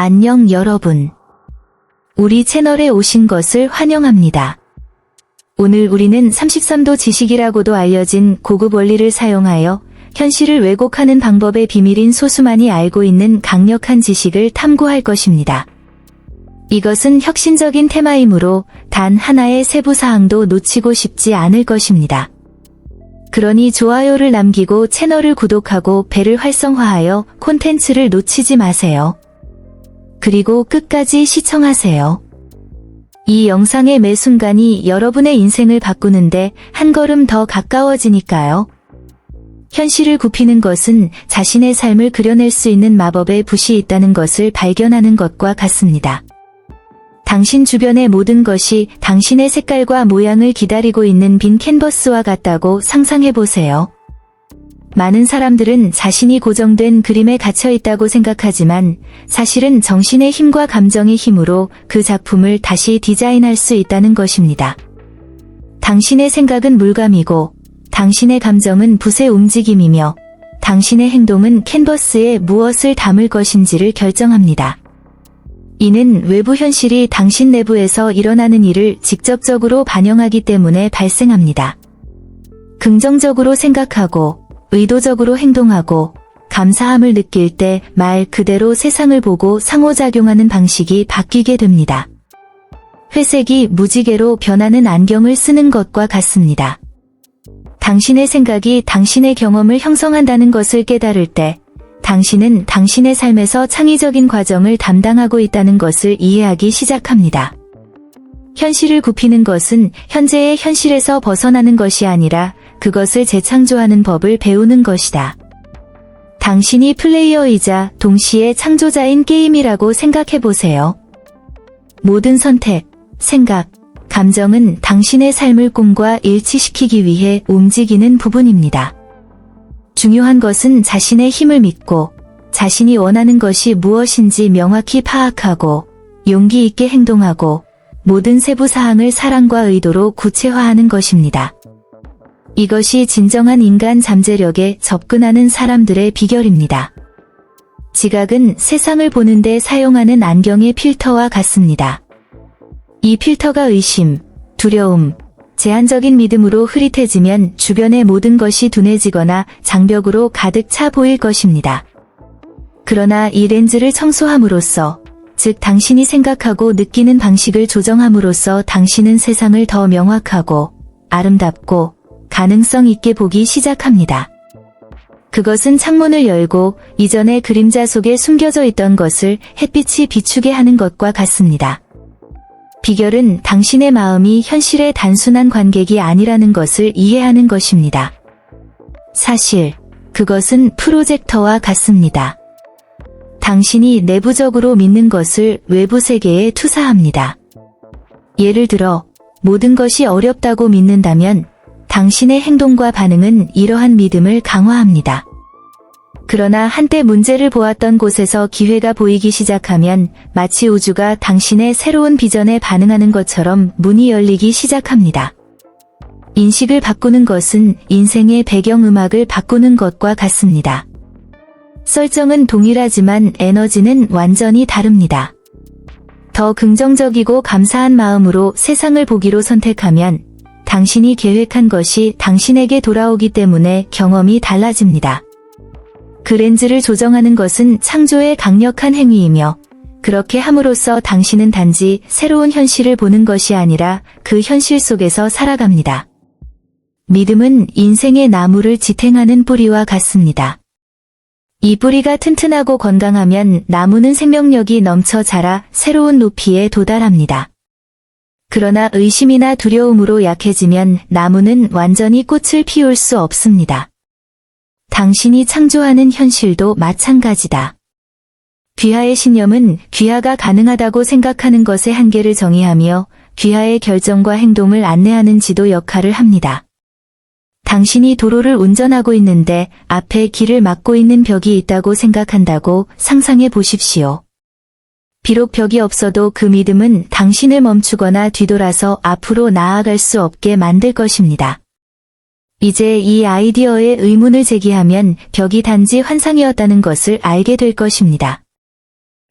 안녕 여러분. 우리 채널에 오신 것을 환영합니다. 오늘 우리는 33도 지식이라고도 알려진 고급 원리를 사용하여 현실을 왜곡하는 방법의 비밀인 소수만이 알고 있는 강력한 지식을 탐구할 것입니다. 이것은 혁신적인 테마이므로 단 하나의 세부 사항도 놓치고 싶지 않을 것입니다. 그러니 좋아요를 남기고 채널을 구독하고 배를 활성화하여 콘텐츠를 놓치지 마세요. 그리고 끝까지 시청하세요. 이 영상의 매 순간이 여러분의 인생을 바꾸는데 한 걸음 더 가까워지니까요. 현실을 굽히는 것은 자신의 삶을 그려낼 수 있는 마법의 붓이 있다는 것을 발견하는 것과 같습니다. 당신 주변의 모든 것이 당신의 색깔과 모양을 기다리고 있는 빈 캔버스와 같다고 상상해 보세요. 많은 사람들은 자신이 고정된 그림에 갇혀 있다고 생각하지만 사실은 정신의 힘과 감정의 힘으로 그 작품을 다시 디자인할 수 있다는 것입니다. 당신의 생각은 물감이고 당신의 감정은 붓의 움직임이며 당신의 행동은 캔버스에 무엇을 담을 것인지를 결정합니다. 이는 외부 현실이 당신 내부에서 일어나는 일을 직접적으로 반영하기 때문에 발생합니다. 긍정적으로 생각하고 의도적으로 행동하고 감사함을 느낄 때 말 그대로 세상을 보고 상호작용하는 방식이 바뀌게 됩니다. 회색이 무지개로 변하는 안경을 쓰는 것과 같습니다. 당신의 생각이 당신의 경험을 형성한다는 것을 깨달을 때 당신은 당신의 삶에서 창의적인 과정을 담당하고 있다는 것을 이해하기 시작합니다. 현실을 굽히는 것은 현재의 현실에서 벗어나는 것이 아니라 그것을 재창조하는 법을 배우는 것이다. 당신이 플레이어이자 동시에 창조자인 게임이라고 생각해 보세요. 모든 선택, 생각, 감정은 당신의 삶을 꿈과 일치시키기 위해 움직이는 부분입니다. 중요한 것은 자신의 힘을 믿고 자신이 원하는 것이 무엇인지 명확히 파악하고 용기 있게 행동하고 모든 세부 사항을 사랑과 의도로 구체화하는 것입니다. 이것이 진정한 인간 잠재력에 접근하는 사람들의 비결입니다. 지각은 세상을 보는데 사용하는 안경의 필터와 같습니다. 이 필터가 의심, 두려움, 제한적인 믿음으로 흐릿해지면 주변의 모든 것이 둔해지거나 장벽으로 가득 차 보일 것입니다. 그러나 이 렌즈를 청소함으로써, 즉 당신이 생각하고 느끼는 방식을 조정함으로써 당신은 세상을 더 명확하고 아름답고 가능성 있게 보기 시작합니다. 그것은 창문을 열고 이전의 그림자 속에 숨겨져 있던 것을 햇빛이 비추게 하는 것과 같습니다. 비결은 당신의 마음이 현실의 단순한 관객이 아니라는 것을 이해하는 것입니다. 사실, 그것은 프로젝터와 같습니다. 당신이 내부적으로 믿는 것을 외부 세계에 투사합니다. 예를 들어, 모든 것이 어렵다고 믿는다면 당신의 행동과 반응은 이러한 믿음을 강화합니다. 그러나 한때 문제를 보았던 곳에서 기회가 보이기 시작하면 마치 우주가 당신의 새로운 비전에 반응하는 것처럼 문이 열리기 시작합니다. 인식을 바꾸는 것은 인생의 배경음악을 바꾸는 것과 같습니다. 설정은 동일하지만 에너지는 완전히 다릅니다. 더 긍정적이고 감사한 마음으로 세상을 보기로 선택하면 당신이 계획한 것이 당신에게 돌아오기 때문에 경험이 달라집니다. 그 렌즈를 조정하는 것은 창조의 강력한 행위이며 그렇게 함으로써 당신은 단지 새로운 현실을 보는 것이 아니라 그 현실 속에서 살아갑니다. 믿음은 인생의 나무를 지탱하는 뿌리와 같습니다. 이 뿌리가 튼튼하고 건강하면 나무는 생명력이 넘쳐 자라 새로운 높이에 도달합니다. 그러나 의심이나 두려움으로 약해지면 나무는 완전히 꽃을 피울 수 없습니다. 당신이 창조하는 현실도 마찬가지다. 귀하의 신념은 귀하가 가능하다고 생각하는 것의 한계를 정의하며 귀하의 결정과 행동을 안내하는 지도 역할을 합니다. 당신이 도로를 운전하고 있는데 앞에 길을 막고 있는 벽이 있다고 생각한다고 상상해 보십시오. 비록 벽이 없어도 그 믿음은 당신을 멈추거나 뒤돌아서 앞으로 나아갈 수 없게 만들 것입니다. 이제 이 아이디어에 의문을 제기하면 벽이 단지 환상이었다는 것을 알게 될 것입니다.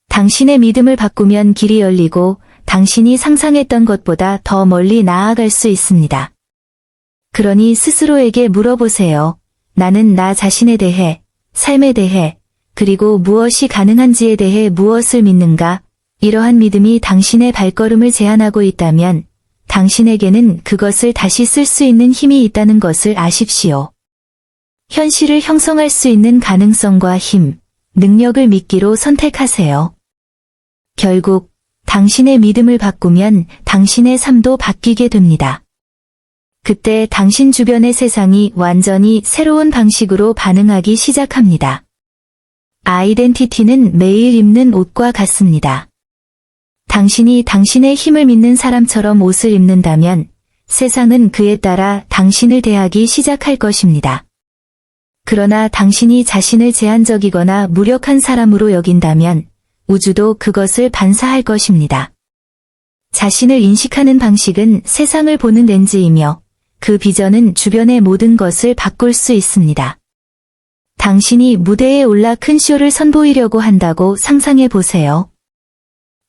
당신의 믿음을 바꾸면 길이 열리고 당신이 상상했던 것보다 더 멀리 나아갈 수 있습니다. 그러니 스스로에게 물어보세요. 나는 나 자신에 대해, 삶에 대해, 그리고 무엇이 가능한지에 대해 무엇을 믿는가? 이러한 믿음이 당신의 발걸음을 제한하고 있다면 당신에게는 그것을 다시 쓸 수 있는 힘이 있다는 것을 아십시오. 현실을 형성할 수 있는 가능성과 힘, 능력을 믿기로 선택하세요. 결국 당신의 믿음을 바꾸면 당신의 삶도 바뀌게 됩니다. 그때 당신 주변의 세상이 완전히 새로운 방식으로 반응하기 시작합니다. 아이덴티티는 매일 입는 옷과 같습니다. 당신이 당신의 힘을 믿는 사람처럼 옷을 입는다면 세상은 그에 따라 당신을 대하기 시작할 것입니다. 그러나 당신이 자신을 제한적이거나 무력한 사람으로 여긴다면 우주도 그것을 반사할 것입니다. 자신을 인식하는 방식은 세상을 보는 렌즈이며 그 비전은 주변의 모든 것을 바꿀 수 있습니다. 당신이 무대에 올라 큰 쇼를 선보이려고 한다고 상상해 보세요.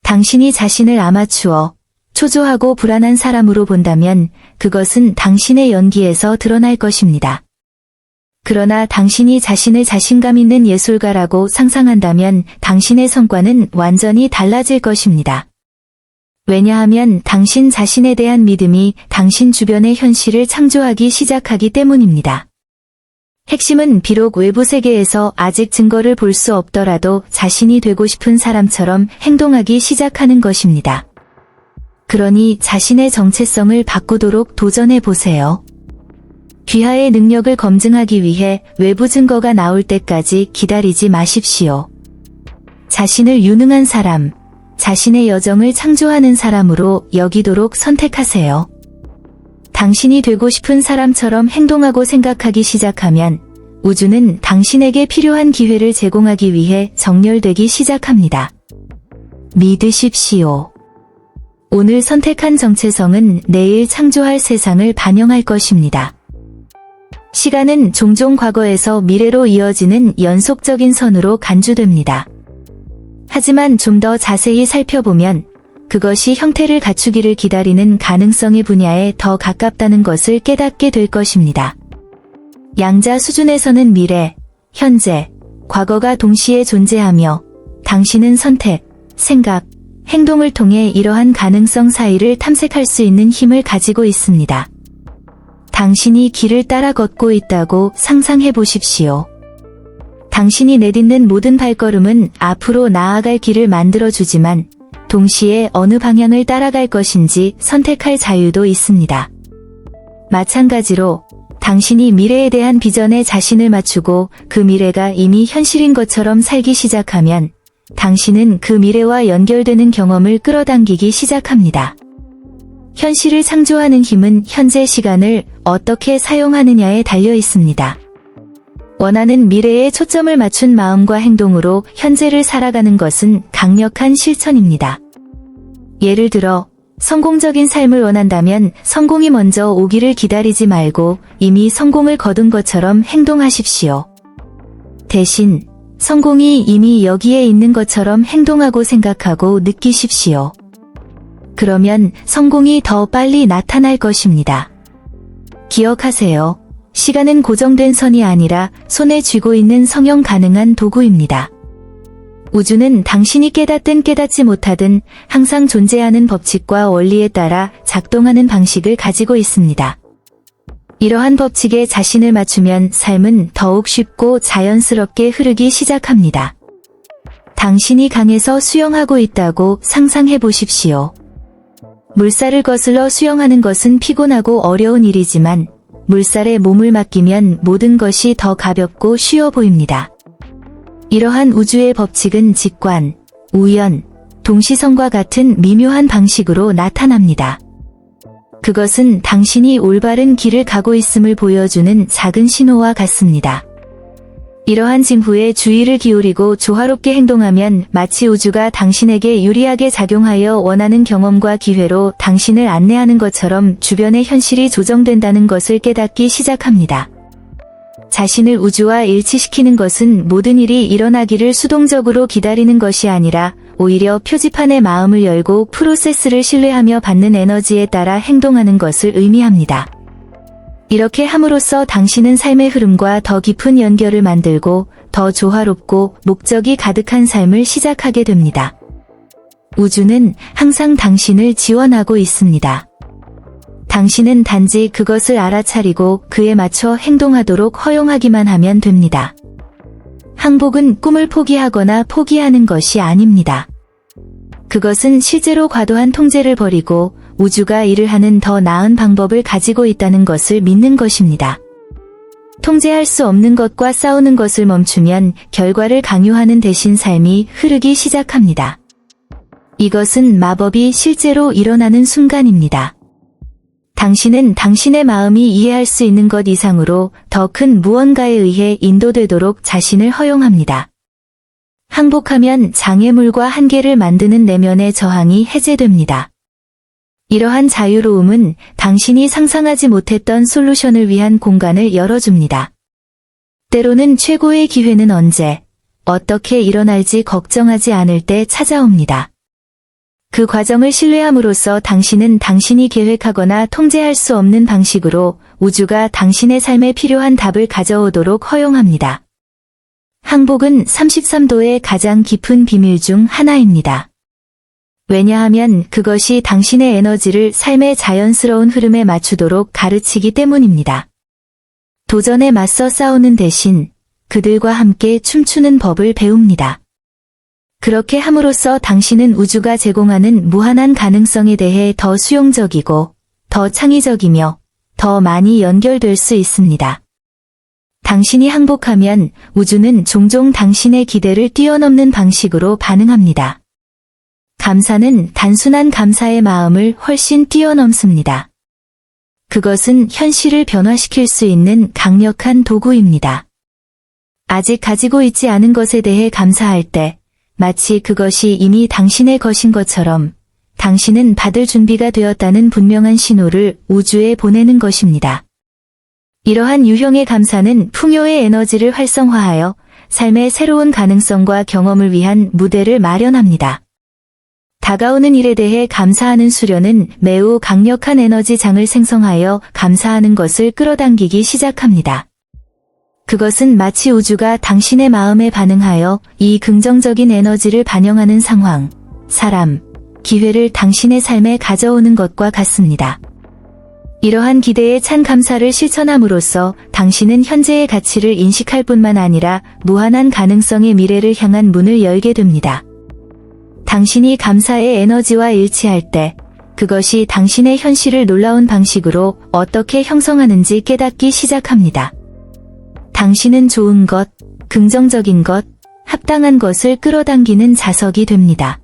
당신이 자신을 아마추어, 초조하고 불안한 사람으로 본다면 그것은 당신의 연기에서 드러날 것입니다. 그러나 당신이 자신을 자신감 있는 예술가라고 상상한다면 당신의 성과는 완전히 달라질 것입니다. 왜냐하면 당신 자신에 대한 믿음이 당신 주변의 현실을 창조하기 시작하기 때문입니다. 핵심은 비록 외부 세계에서 아직 증거를 볼 수 없더라도 자신이 되고 싶은 사람처럼 행동하기 시작하는 것입니다. 그러니 자신의 정체성을 바꾸도록 도전해 보세요. 귀하의 능력을 검증하기 위해 외부 증거가 나올 때까지 기다리지 마십시오. 자신을 유능한 사람, 자신의 여정을 창조하는 사람으로 여기도록 선택하세요. 당신이 되고 싶은 사람처럼 행동하고 생각하기 시작하면 우주는 당신에게 필요한 기회를 제공하기 위해 정렬되기 시작합니다. 믿으십시오. 오늘 선택한 정체성은 내일 창조할 세상을 반영할 것입니다. 시간은 종종 과거에서 미래로 이어지는 연속적인 선으로 간주됩니다. 하지만 좀 더 자세히 살펴보면 그것이 형태를 갖추기를 기다리는 가능성의 분야에 더 가깝다는 것을 깨닫게 될 것입니다. 양자 수준에서는 미래, 현재, 과거가 동시에 존재하며 당신은 선택, 생각, 행동을 통해 이러한 가능성 사이를 탐색할 수 있는 힘을 가지고 있습니다. 당신이 길을 따라 걷고 있다고 상상해 보십시오. 당신이 내딛는 모든 발걸음은 앞으로 나아갈 길을 만들어주지만 동시에 어느 방향을 따라갈 것인지 선택할 자유도 있습니다. 마찬가지로 당신이 미래에 대한 비전에 자신을 맞추고 그 미래가 이미 현실인 것처럼 살기 시작하면 당신은 그 미래와 연결되는 경험을 끌어당기기 시작합니다. 현실을 창조하는 힘은 현재 시간을 어떻게 사용하느냐에 달려 있습니다. 원하는 미래에 초점을 맞춘 마음과 행동으로 현재를 살아가는 것은 강력한 실천입니다. 예를 들어, 성공적인 삶을 원한다면 성공이 먼저 오기를 기다리지 말고 이미 성공을 거둔 것처럼 행동하십시오. 대신 성공이 이미 여기에 있는 것처럼 행동하고 생각하고 느끼십시오. 그러면 성공이 더 빨리 나타날 것입니다. 기억하세요. 시간은 고정된 선이 아니라 손에 쥐고 있는 성형 가능한 도구입니다. 우주는 당신이 깨닫든 깨닫지 못하든 항상 존재하는 법칙과 원리에 따라 작동하는 방식을 가지고 있습니다. 이러한 법칙에 자신을 맞추면 삶은 더욱 쉽고 자연스럽게 흐르기 시작합니다. 당신이 강에서 수영하고 있다고 상상해 보십시오. 물살을 거슬러 수영하는 것은 피곤하고 어려운 일이지만 물살에 몸을 맡기면 모든 것이 더 가볍고 쉬워 보입니다. 이러한 우주의 법칙은 직관, 우연, 동시성과 같은 미묘한 방식으로 나타납니다. 그것은 당신이 올바른 길을 가고 있음을 보여주는 작은 신호와 같습니다. 이러한 징후에 주의를 기울이고 조화롭게 행동하면 마치 우주가 당신에게 유리하게 작용하여 원하는 경험과 기회로 당신을 안내하는 것처럼 주변의 현실이 조정된다는 것을 깨닫기 시작합니다. 자신을 우주와 일치시키는 것은 모든 일이 일어나기를 수동적으로 기다리는 것이 아니라 오히려 표지판의 마음을 열고 프로세스를 신뢰하며 받는 에너지에 따라 행동하는 것을 의미합니다. 이렇게 함으로써 당신은 삶의 흐름과 더 깊은 연결을 만들고 더 조화롭고 목적이 가득한 삶을 시작하게 됩니다. 우주는 항상 당신을 지원하고 있습니다. 당신은 단지 그것을 알아차리고 그에 맞춰 행동하도록 허용하기만 하면 됩니다. 항복은 꿈을 포기하거나 포기하는 것이 아닙니다. 그것은 실제로 과도한 통제를 버리고 우주가 일을 하는 더 나은 방법을 가지고 있다는 것을 믿는 것입니다. 통제할 수 없는 것과 싸우는 것을 멈추면 결과를 강요하는 대신 삶이 흐르기 시작합니다. 이것은 마법이 실제로 일어나는 순간입니다. 당신은 당신의 마음이 이해할 수 있는 것 이상으로 더 큰 무언가에 의해 인도되도록 자신을 허용합니다. 항복하면 장애물과 한계를 만드는 내면의 저항이 해제됩니다. 이러한 자유로움은 당신이 상상하지 못했던 솔루션을 위한 공간을 열어줍니다. 때로는 최고의 기회는 언제, 어떻게 일어날지 걱정하지 않을 때 찾아옵니다. 그 과정을 신뢰함으로써 당신은 당신이 계획하거나 통제할 수 없는 방식으로 우주가 당신의 삶에 필요한 답을 가져오도록 허용합니다. 항복은 33도의 가장 깊은 비밀 중 하나입니다. 왜냐하면 그것이 당신의 에너지를 삶의 자연스러운 흐름에 맞추도록 가르치기 때문입니다. 도전에 맞서 싸우는 대신 그들과 함께 춤추는 법을 배웁니다. 그렇게 함으로써 당신은 우주가 제공하는 무한한 가능성에 대해 더 수용적이고 더 창의적이며 더 많이 연결될 수 있습니다. 당신이 항복하면 우주는 종종 당신의 기대를 뛰어넘는 방식으로 반응합니다. 감사는 단순한 감사의 마음을 훨씬 뛰어넘습니다. 그것은 현실을 변화시킬 수 있는 강력한 도구입니다. 아직 가지고 있지 않은 것에 대해 감사할 때 마치 그것이 이미 당신의 것인 것처럼 당신은 받을 준비가 되었다는 분명한 신호를 우주에 보내는 것입니다. 이러한 유형의 감사는 풍요의 에너지를 활성화하여 삶의 새로운 가능성과 경험을 위한 무대를 마련합니다. 다가오는 일에 대해 감사하는 수련은 매우 강력한 에너지 장을 생성하여 감사하는 것을 끌어당기기 시작합니다. 그것은 마치 우주가 당신의 마음에 반응하여 이 긍정적인 에너지를 반영하는 상황, 사람, 기회를 당신의 삶에 가져오는 것과 같습니다. 이러한 기대에 찬 감사를 실천함으로써 당신은 현재의 가치를 인식할 뿐만 아니라 무한한 가능성의 미래를 향한 문을 열게 됩니다. 당신이 감사의 에너지와 일치할 때 그것이 당신의 현실을 놀라운 방식으로 어떻게 형성하는지 깨닫기 시작합니다. 당신은 좋은 것, 긍정적인 것, 합당한 것을 끌어당기는 자석이 됩니다.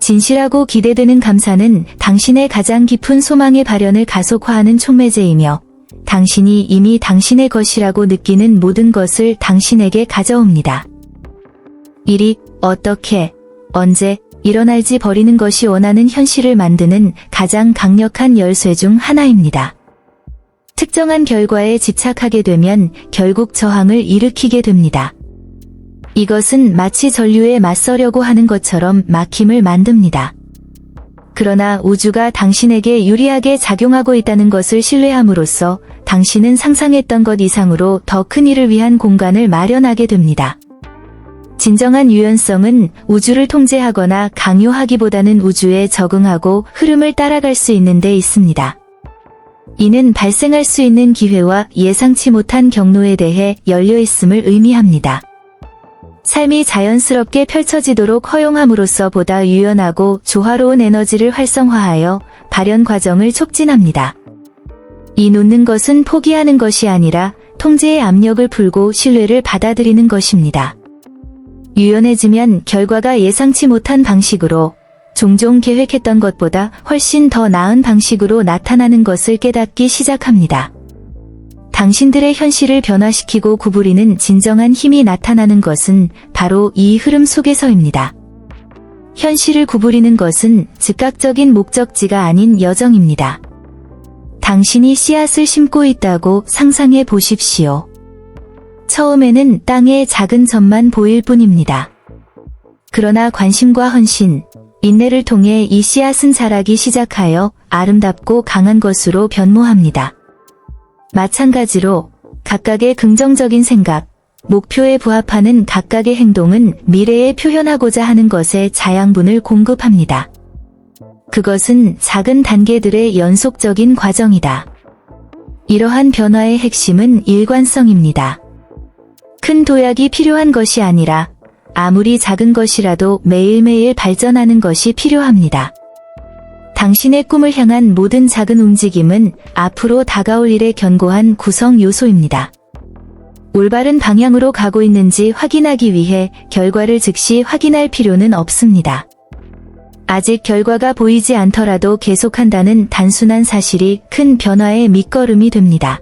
진실하고 기대되는 감사는 당신의 가장 깊은 소망의 발현을 가속화하는 촉매제이며 당신이 이미 당신의 것이라고 느끼는 모든 것을 당신에게 가져옵니다. 일이 어떻게, 언제 일어날지 버리는 것이 원하는 현실을 만드는 가장 강력한 열쇠 중 하나입니다. 특정한 결과에 집착하게 되면 결국 저항을 일으키게 됩니다. 이것은 마치 전류에 맞서려고 하는 것처럼 막힘을 만듭니다. 그러나 우주가 당신에게 유리하게 작용하고 있다는 것을 신뢰함으로써 당신은 상상했던 것 이상으로 더 큰 일을 위한 공간을 마련하게 됩니다. 진정한 유연성은 우주를 통제하거나 강요하기보다는 우주에 적응하고 흐름을 따라갈 수 있는 데 있습니다. 이는 발생할 수 있는 기회와 예상치 못한 경로에 대해 열려 있음을 의미합니다. 삶이 자연스럽게 펼쳐지도록 허용함으로써 보다 유연하고 조화로운 에너지를 활성화하여 발현 과정을 촉진합니다. 이 놓는 것은 포기하는 것이 아니라 통제의 압력을 풀고 신뢰를 받아들이는 것입니다. 유연해지면 결과가 예상치 못한 방식으로 종종 계획했던 것보다 훨씬 더 나은 방식으로 나타나는 것을 깨닫기 시작합니다. 당신들의 현실을 변화시키고 구부리는 진정한 힘이 나타나는 것은 바로 이 흐름 속에서입니다. 현실을 구부리는 것은 즉각적인 목적지가 아닌 여정입니다. 당신이 씨앗을 심고 있다고 상상해 보십시오. 처음에는 땅의 작은 점만 보일 뿐입니다. 그러나 관심과 헌신, 인내를 통해 이 씨앗은 자라기 시작하여 아름답고 강한 것으로 변모합니다. 마찬가지로 각각의 긍정적인 생각, 목표에 부합하는 각각의 행동은 미래에 표현하고자 하는 것에 자양분을 공급합니다. 그것은 작은 단계들의 연속적인 과정이다. 이러한 변화의 핵심은 일관성입니다. 큰 도약이 필요한 것이 아니라 아무리 작은 것이라도 매일매일 발전하는 것이 필요합니다. 당신의 꿈을 향한 모든 작은 움직임은 앞으로 다가올 일의 견고한 구성 요소입니다. 올바른 방향으로 가고 있는지 확인하기 위해 결과를 즉시 확인할 필요는 없습니다. 아직 결과가 보이지 않더라도 계속한다는 단순한 사실이 큰 변화의 밑거름이 됩니다.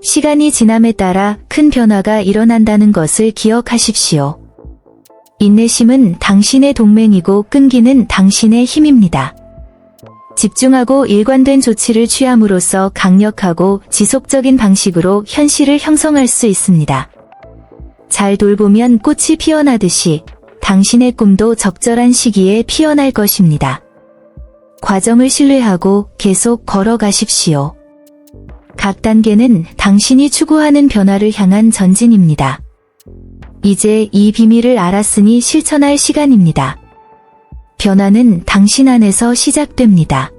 시간이 지남에 따라 큰 변화가 일어난다는 것을 기억하십시오. 인내심은 당신의 동맹이고 끈기는 당신의 힘입니다. 집중하고 일관된 조치를 취함으로써 강력하고 지속적인 방식으로 현실을 형성할 수 있습니다. 잘 돌보면 꽃이 피어나듯이 당신의 꿈도 적절한 시기에 피어날 것입니다. 과정을 신뢰하고 계속 걸어가십시오. 각 단계는 당신이 추구하는 변화를 향한 전진입니다. 이제 이 비밀을 알았으니 실천할 시간입니다. 변화는 당신 안에서 시작됩니다.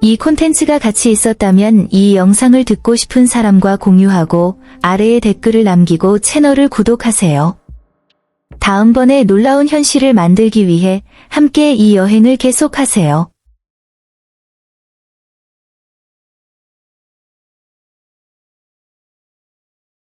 이 콘텐츠가 같이 있었다면 이 영상을 듣고 싶은 사람과 공유하고 아래에 댓글을 남기고 채널을 구독하세요. 다음번에 놀라운 현실을 만들기 위해 함께 이 여행을 계속하세요.